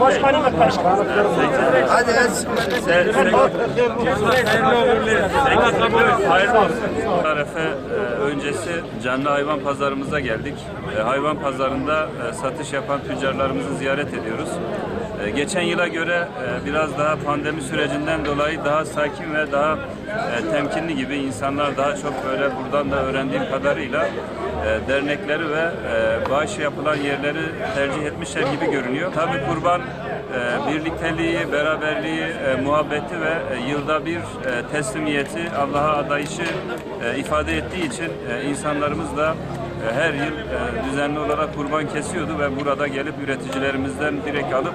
Başkanım başkanım. Hadi Hayırlı olsun. Arefe e, öncesi canlı hayvan pazarımıza geldik. E, Hayvan pazarında e, satış yapan tüccarlarımızı ziyaret ediyoruz. E, Geçen yıla göre e, biraz daha pandemi sürecinden dolayı daha sakin ve daha e, temkinli gibi insanlar daha çok böyle buradan da öğrendiğim kadarıyla e, dernekleri ve bağış yapılan yerleri tercih etmişler gibi görünüyor. Tabii kurban birlikteliği, beraberliği, muhabbeti ve yılda bir teslimiyeti Allah'a adayışı ifade ettiği için insanlarımız da her yıl düzenli olarak kurban kesiyordu ve burada gelip üreticilerimizden direkt alıp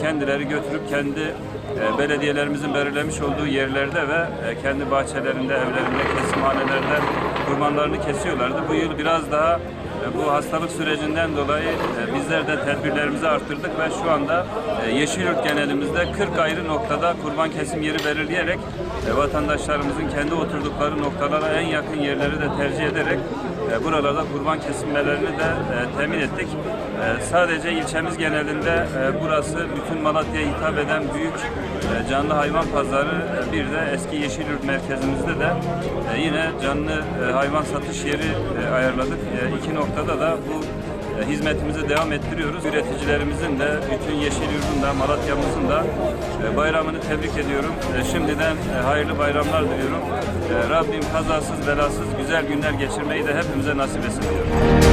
kendileri götürüp kendi e, belediyelerimizin belirlemiş olduğu yerlerde ve e, kendi bahçelerinde, evlerinde, kesimhanelerde kurbanlarını kesiyorlardı. Bu yıl biraz daha e, bu hastalık sürecinden dolayı e, bizler de tedbirlerimizi arttırdık ve şu anda e, Yeşilyurt genelimizde 40 ayrı noktada kurban kesim yeri belirleyerek e, vatandaşlarımızın kendi oturdukları noktalara en yakın yerleri de tercih ederek e, buralarda kurban kesilmelerini de e, temin ettik. E, Sadece ilçemiz genelinde burası bütün Malatya'ya hitap eden büyük canlı hayvan pazarı bir de eski Yeşilyurt merkezimizde de yine canlı hayvan satış yeri ayarladık. E, İki noktada da bu e, hizmetimizi devam ettiriyoruz. Üreticilerimizin de bütün Yeşilyurt'un da Malatya'mızın da e, bayramını tebrik ediyorum. E, Şimdiden e, hayırlı bayramlar diliyorum. Rabbim kazasız belasız güzel günler geçirmeyi de hepimize nasip etsin diyorum.